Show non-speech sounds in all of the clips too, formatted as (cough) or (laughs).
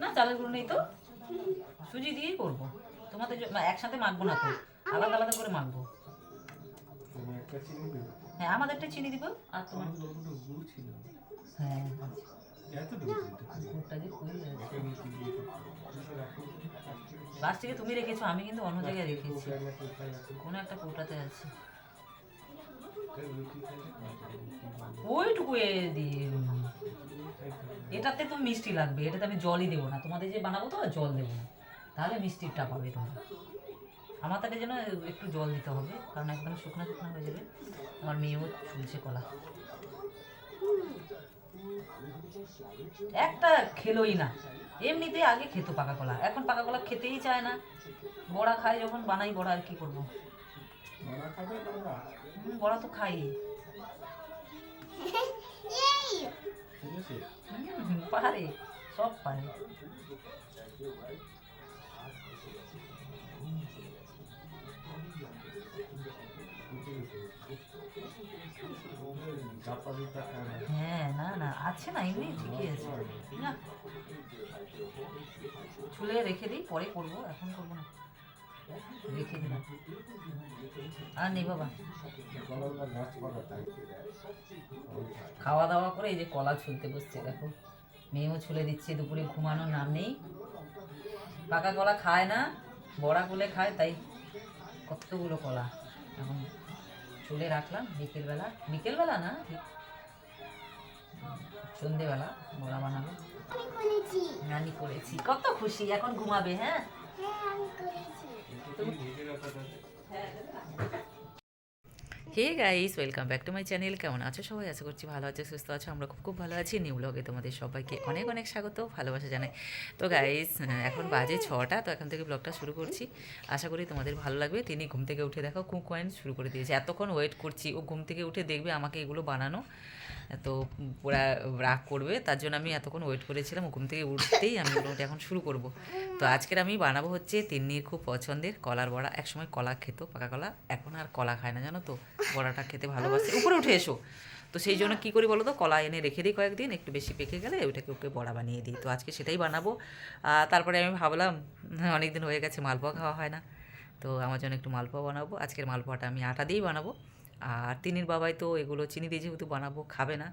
না চালের গুঁড়ো নেই তো। সুজি দিয়েই করব। তোমাদের একসাথে মাখবো না তো। আলাদা আলাদা করে মাখবো। হ্যাঁ আমাদেরটা চিনি দিব আর তোমার হ্যাঁ গুড়টা যে প্লাস্টিকে তুমি রেখেছো আমি কিন্তু অন্য জায়গায় রেখেছি। কোনো একটা কৌটাতে আছে। ওইটুকু দিয়ে এটাতে তো মিষ্টি লাগবে এটাতে আমি জলই দেবো না। তোমাদের যে বানাবো তো জল দেবো না। তাহলে মিষ্টিটা পাবে তোমরা। আমার তাকে যেন একটু জল দিতে হবে কারণ একদম শুকনো শুকনো হয়ে যাবে। আমার মেয়েও চুলছে কলা। একটা খেলোই না। এমনিতে আগে খেতো পাকা কলা এখন পাকা কলা খেতেই চায় না। বড়া খায় যখন বানাই বড়া আর কি করব? বড়া তো খাই। (laughs) পারে সব পারে হ্যাঁ না না, আছে না, এমনি ঠিকই আছে। ছুলে রেখে দিই, পরে করব, এখন করব আর নেই বাবা। খাওয়া দাওয়া করে এই যে কলা ছুলতে বসছে, দেখো। মেয়েও ছুলে দিচ্ছে দুপুরে ঘুমানোর নাম নেই। পাকা কলা খায় না বড়া গুলে খায় তাই কতগুলো কলা। এখন চুলে রাখলাম বিকেলবেলা বিকেলবেলা না ঠিক। সন্ধেবেলা বড়া বানাবো। নানি করেছি। কত খুশি এখন ঘুমাবে হ্যাঁ hey guys welcome back to my channel কেমন আছো সবাই? আশা করছি ভালো আছে, সুস্থ আছো। আমরা খুব খুব ভালো আছি। নিউ ব্লগে তোমাদের সবাইকে অনেক অনেক স্বাগত, ভালোবাসা জানাই। তো গাইস এখন বাজে ছটা, তো এখন থেকে ব্লগটা শুরু করছি। আশা করি তোমাদের ভালো লাগবে। তিনি ঘুম থেকে উঠে দেখো কুকয়েন শুরু করে দিয়েছে। এতক্ষণ ওয়েট করছি, ও ঘুম থেকে উঠে দেখবে আমাকে এগুলো বানানো। তো পুরা রাগ করবে, তার জন্য আমি এতক্ষণ ওয়েট করেছিলাম, ঘুম থেকে উঠতেই আমি মোটামুটি এখন শুরু করব। তো আজকের আমি বানাবো হচ্ছে তিন্নির খুব পছন্দের কলার বড়া, একসময় কলা খেত, পাকা কলা, এখন আর কলা খায় না, জানো তো? বড়াটা খেতে ভালোবাসে। উপরে উঠে এসো। তো সেই জন্য কী করি বলো তো, কলা এনে রেখে দিই কয়েকদিন, একটু বেশি পেকে গেলে ওইটাকে ওকে বড়া বানিয়ে দিই। তো আজকে সেটাই বানাবো। তারপরে আমি ভাবলাম অনেক দিন হয়ে গেছে, মালপোয়া খাওয়া হয় না। তো আমার জন্য একটু মালপোয়া বানাবো। আজকের মালপোয়াটা আমি আটা দিয়েই বানাবো। আর তিনির বাবাই তো এগুলো চিনি দিয়ে যেহেতু বানাবো, খাবে না।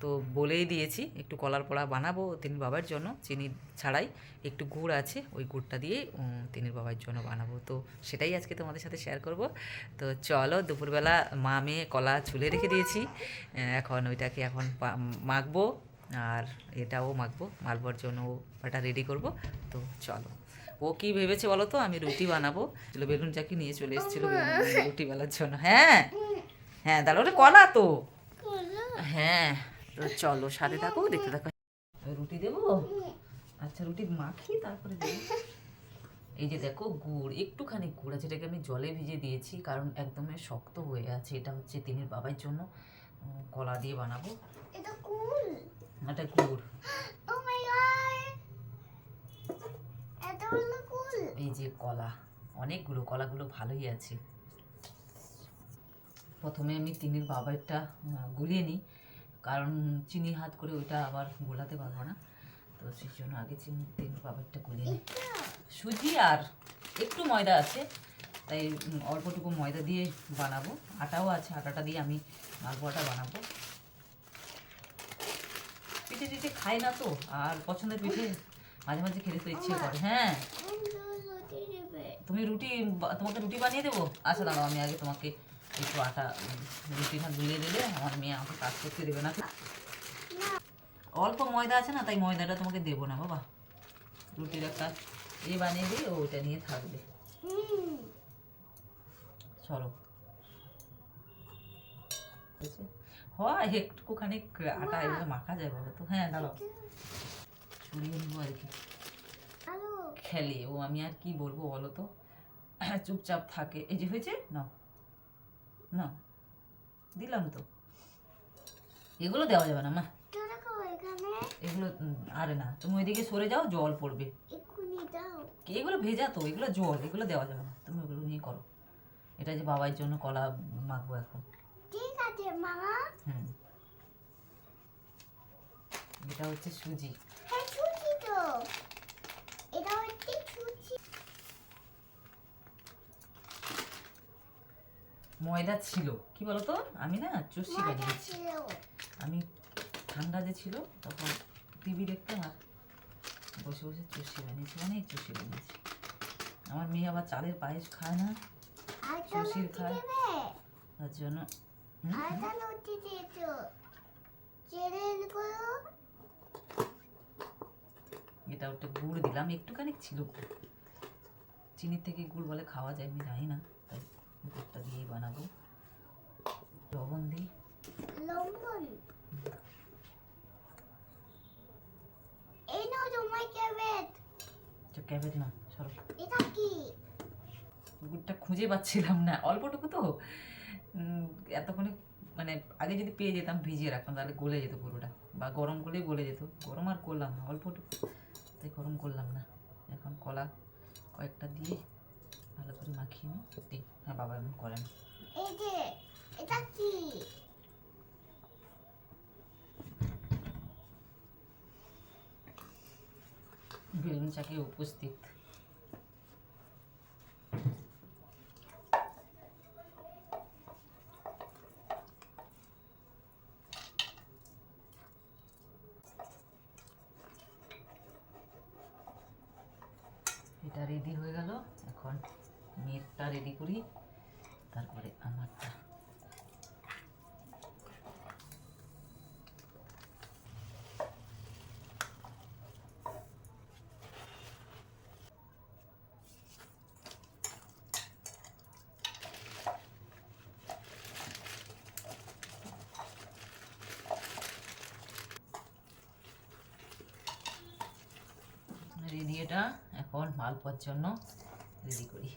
তো বলেই দিয়েছি, একটু কলার পোড়া বানাবো তিনির বাবার জন্য। চিনি ছাড়াই একটু গুড় আছে, ওই গুড়টা দিয়ে তিনির বাবার জন্য বানাবো। তো সেটাই আজকে তোমাদের সাথে শেয়ার করব। তো চলো, দুপুরবেলা মা, মেয়ে কলা ছুলে রেখে দিয়েছি। এখন ওইটাকে এখন মাখবো। আর এটাও মাখবো মালবোর জন্য ওটা রেডি করব। তো চলো। ও কি ভেবেছে বলো তো? আমি রুটি বানাবো। চলো বেলুন চাকি নিয়ে চলে এসেছিল রুটি বেলার জন্য। হ্যাঁ। হ্যাঁ তাহলে ওটা কলা তো। হ্যাঁ। তো চলো সাথে থাকো দেখতে থাকো। রুটি দেবো? আচ্ছা রুটি মাখি তারপরে দেবো। এই যে দেখো গুড় একটুখানি গুড় আছে এটাকে আমি জলে ভিজে দিয়েছি কারণ একদমই শক্ত হয়ে আছে। এটা হচ্ছে তিনের বাবার জন্য কলা দিয়ে বানাবো। এটা কুল। এটা গুড়। ও মাই গড এটা এই যে কলা অনেকগুলো কলাগুলো ভালোই আছে। প্রথমে আমি তিনের বাবারটা গুলিয়ে নিই কারণ চিনি হাত করে ওইটা আবার গোলাতে পারব না। তো সেই জন্য আগে চিনি তিনের বাবারটা গুলিয়ে নিই। সুজি আর একটু ময়দা আছে তাই অল্পটুকু ময়দা দিয়ে বানাবো। আটাও আছে আটাটা দিয়ে আমি মালপোয়াটা বানাবো। পিঠে টিঠে খাই না তো আর পছন্দের পিঠে মাঝে মাঝে খেতে তো ইচ্ছে করে হ্যাঁ। তুমি রুটি তোমাকে রুটি বানিয়ে দেবো? আচ্ছা দাঁড়াও আমি আগে তোমাকে একটু আটা রুটিটা গুলিয়ে দিলে আমার মেয়ে আমাকে কাজ করতে দেবে না। অল্প ময়দা আছে না তাই ময়দাটা তোমাকে দেবো না বাবা। রুটির একটা এ বানিয়ে দিই ওটা নিয়ে থাকবে। চলো? হয় একটুখানি আটা এভাবে মাখা যায় বলো তো। হ্যাঁ দাঁড়াও। ছড়িয়ে নেব আর কি। খেলে। ও আমি আর কি বলব বলো তো? (clears throat) চুপচাপ থাকে। এই যে হয়েছে? না না দিলাম তো। এগুলো দেওয়া যাবে না মা। এগুলো আরে না তুমি ওইদিকে সরে যাও জল পড়বে। এগুলো ভেজা তো? এগুলো জল এগুলো দেওয়া যাবে না। তুমি ওগুলো নিয়ে করো। এটা যে বাবার জন্য কলা মাখবো এখন। ঠিক আছে মামা হুম। এটা হচ্ছে সুজি। হ্যাঁ এটা হচ্ছে ময়দা ছিল। কি বলতো? আমি না চুষি বানিয়েছি। আমি ঠান্ডা যে ছিল তখন টিভি দেখতাম আর বসে বসে চুষি বানিয়েছি অনেক চুষি বানিয়েছি। আমার মেয়ে আবার চালের পায়েস খায় না লুচি খায়। তার জন্য হুম, আর হুম। লুচি দিয়েছ চেরে গুলো এটা ওটা গুড় দিলাম একটুখানি ছিল চিনির থেকে গুড় বলে খাওয়া যায় আমি জানি না তাই গুড়টা দিয়েই বানাবো। লবণ দিই। লবণ? এই নাও তোমার ক্যাবেট তো ক্যাবেজ না সরো। এটা কি? গুড়টা খুঁজে পাচ্ছিলাম না অল্পটুকু তো। এতক্ষণে মানে আগে যদি পেয়ে যেতাম ভিজিয়ে রাখতাম তাহলে গলে যেত পুরোটা। বা গরম করলেই গলে যেত। গরম আর করলাম না অল্পটুকু। তাই গরম করলাম না। এখন কলা কয়েকটা দিয়ে ভালো করে মাখিয়ে নিই। সত্যি হ্যাঁ বাবা এমন করেন। এই যে এটা কি? বেলুন চাকে উপস্থিত এটা রেডি হয়ে গেল। এখন মেয়েরটা রেডি করি তারপরে আমারটা। রেডি এটা? এখন মালপোয়ার জন্য রেডি করি।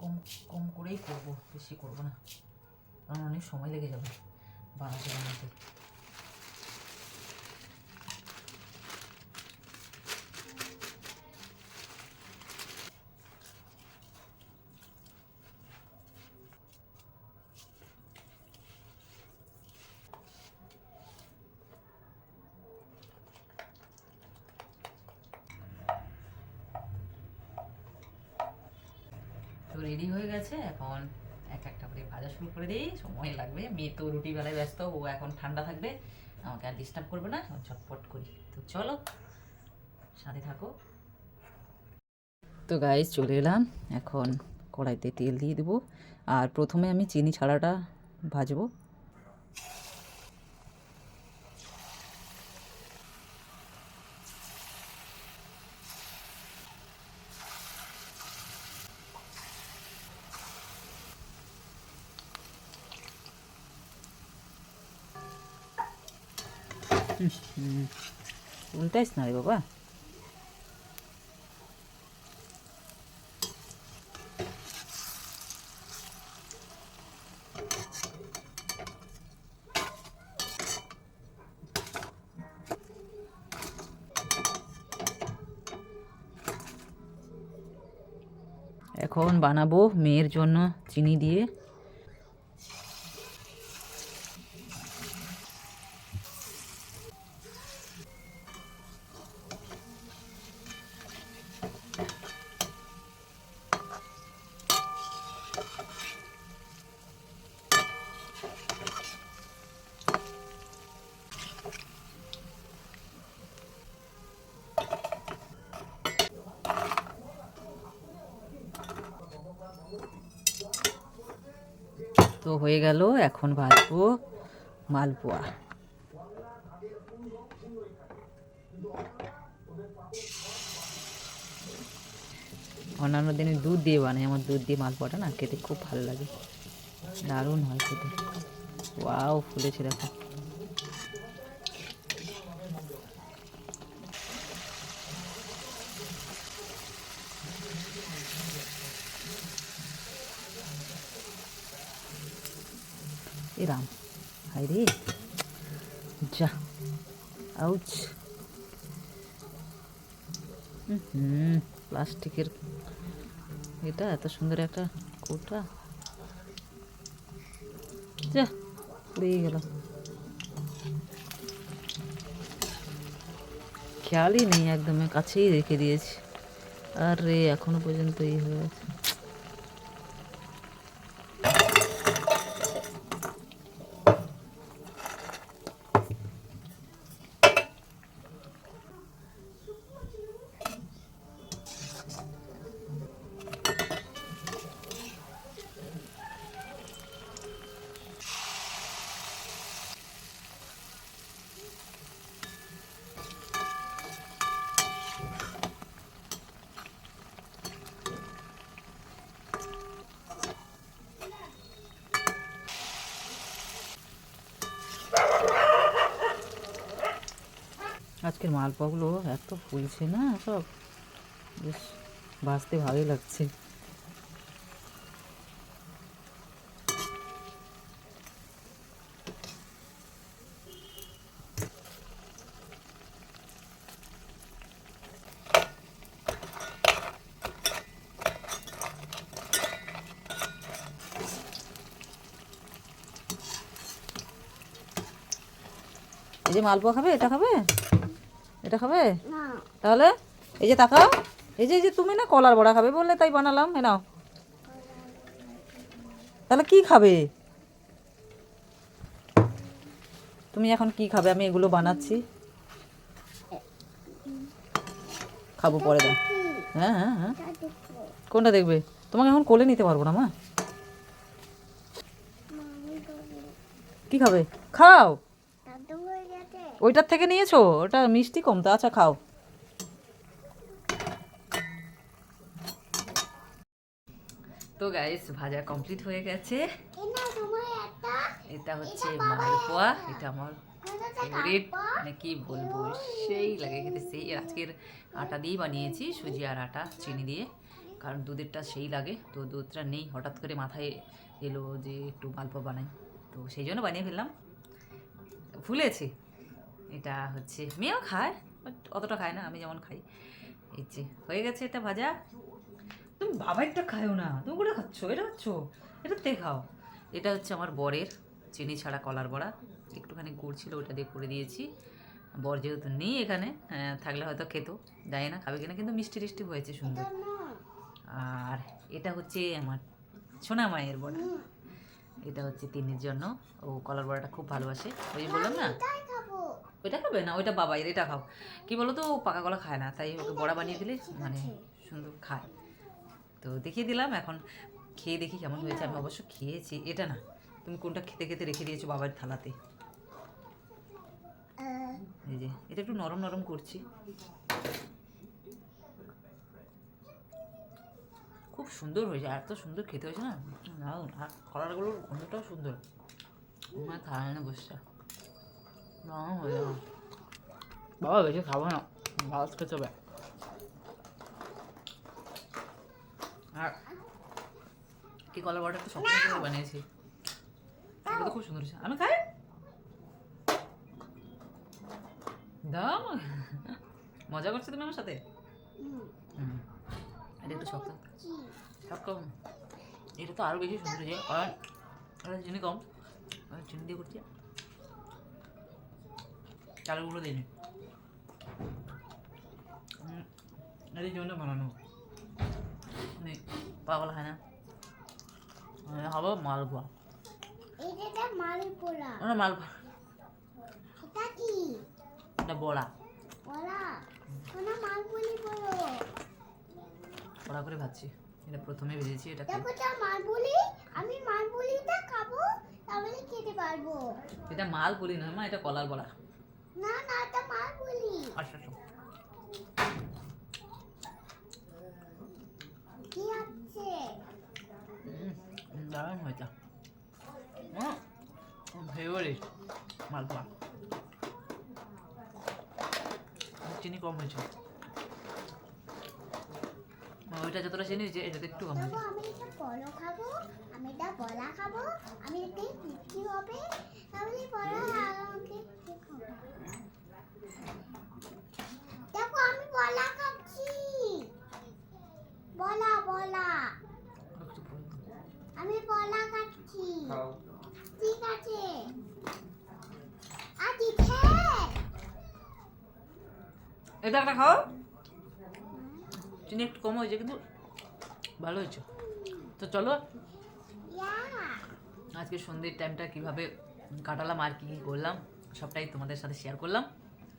কম কম করেই করব, বেশি করব না। কারণ অনেক সময় লেগে যাবে বানাতে বানাতে তো রেডি হয়ে গেছে, এখন এক একটা করে ভাজা শুরু করে দিই, সময় লাগবে। মেয়ে তো রুটি বেলায় ব্যস্ত, ও এখন ঠান্ডা থাকবে, আমাকে আর ডিস্টার্ব করবে না এখন ঝটপট করি। তো চলো, সাথে থাকো। তো গাইজ চলে এলাম, এখন কড়াইতে তেল দিয়ে দেবো, আর প্রথমে আমি চিনি ছাড়াটা ভাজবো। উল্টাইস না রে বাবা এখন বানাবো মেয়ের জন্য চিনি দিয়ে। তো হয়ে গেল, এখন ভাজবো মালপোয়া। অন্যান্য দিনে দুধ দিয়ে বানাই, আমার দুধ দিয়ে মালপোয়াটা না খেতে খুব ভালো লাগে। দারুণ হয় খেতে। ওয়াও, ফুলেছে দেখো। এরাম হাই রে যা আউচ হুম, প্লাস্টিকের এটা এত সুন্দর একটা কোটা। যা পুড়িয়ে গেল খেয়ালই নেই একদম, কাছেই রেখে দিয়েছি। আর রে এখনও পর্যন্ত এই হয়ে আছে। আজকের মালপোয়াগুলো এত ফুলছে না সব। বেশ বাঁচতে ভালোই লাগছে। এই যে মালপোয়া খাবে, এটা খাবে? এটা খাবে? তাহলে এই যে তাকাও এই যে এই যে তুমি না কলার বড়া খাবে বললে তাই বানালাম হ্যাঁ নাও। তাহলে কি খাবে? তুমি এখন কি খাবে? আমি এগুলো বানাচ্ছি। খাব পরে দাও হ্যাঁ হ্যাঁ হ্যাঁ। কোনটা দেখবে? তোমাকে এখন কোলে নিতে পারব না মা। কি খাবে? খাও। ওইটার থেকে নিয়েছো? ওটা মিষ্টি কম তো আচ্ছা খাও। তো গাইস ভাজা কমপ্লিট হয়ে গেছে। এটা হচ্ছে মালপোয়া এটা আমার ফেভারিট মানে কি বলব সেই লাগে খেতে সেই আজকের আটা দিয়েই বানিয়েছি সুজি আর আটা চিনি দিয়ে। কারণ দুধেরটা সেই লাগে তো দুধটা নেই হঠাৎ করে মাথায় এলো যে একটু মালপোয়া বানাই। তো সেই জন্য বানিয়ে ফেললাম। ভুলেছি এটা হচ্ছে মেয়েও খায় বাট অতটা খায় না আমি যেমন খাই। এই যে হয়ে গেছে এটা ভাজা। তুমি বাবারটা খায়ও না তুমি কোটা খাচ্ছ এটা খাচ্ছ এটা তে খাও। এটা হচ্ছে আমার বরের চিনি ছাড়া কলার বড়া। একটুখানি গুড় ছিল ওটা দিয়ে করে দিয়েছি। বর যেহেতু নেই এখানে হ্যাঁ, থাকলে হয়তো খেত জানি না খাবে কিনা কিন্তু মিষ্টি টিষ্টি হয়েছে সুন্দর। আর এটা হচ্ছে আমার সোনা মায়ের বড়া। এটা হচ্ছে তিনের জন্য ও কলার বড়াটা খুব ভালোবাসে। ওই বললাম না? ওইটা খাবে না? ওইটা বাবা এটা খাও। কি বলো তো পাকা কলা খায় না তাই ওকে বড়া বানিয়ে দিলে মানে সুন্দর খায়। তো দেখিয়ে দিলাম এখন খেয়ে দেখি কেমন হয়েছে। আমি অবশ্য খেয়েছি এটা না তুমি কোনটা খেতে খেতে রেখে দিয়েছ বাবার থালাতে? এই যে এটা একটু নরম নরম করছি। খুব সুন্দর হয়েছে আর এত সুন্দর খেতে হয়েছে না? আর কলারগুলোর গন্ধটাও সুন্দর। আমার থালা না বসছে দারুণ হয়েছে বাবা, বেশি খাব না। ভাত খেতে হবে। আর কি কলার বড়টা একটু শক্ত করে বানিয়েছি। এটা তো খুব সুন্দর হয়েছে। আমি খাই? দাও মজা করছ তুমি আমার সাথে? এটা একটু শক্ত? শক্ত। এটা তো আরও বেশি সুন্দর হয়েছে। আর এটা চিনি কম। চিনি দিয়ে করছি। চালের গুঁড়ো দিইনি হুম, জন্য বানানো। আমি পাগল হয় না। আমি খাব মালপোয়া। মালপোড়া মালপোয়া। এটা কি? এটা বড়া। বলা কোনো মালপুলি বলো বড়া করে ভাবছি এটা প্রথমে ভেজেছি এটাকে দেখো তো মালপুলি আমি মালপুলিটা খাব তাহলে খেতে পারব। এটা মাল বলি নয় মা এটা কলার বড়া। না না এটা মালপুলি আচ্ছা আচ্ছা কি আছে? দারুণ হয়েছে। ফেভারিট মালপোয়া। চিনি কম হয়েছে। ওইটা যতটা চিনি হয়েছে এটাতে একটু কম হয়েছে। আমি এটা বড় খাব আমি এটা বলা খাব আমি এটা কি হবে। তাহলে বড় আমাকে দেখো আমি বলা খাচ্ছি বলা বলা। আমি বলা খাচ্ছি ঠিক আছে। এটা একটা খাও। চিনি একটু কম হয়েছে কিন্তু ভালো হয়েছে। তো চলো আজকে সন্ধ্যের টাইমটা কীভাবে কাটালাম আর কি কি করলাম? সবটাই তোমাদের সাথে শেয়ার করলাম।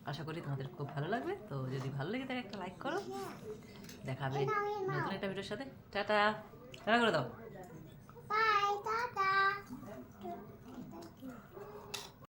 আশা করি তোমাদের খুব ভালো লাগবে। তো যদি ভালো লেগে থাকে একটা লাইক করো। দেখাবে নতুন একটা ভিডিওর সাথে। টাটা। টাটা করে দাও।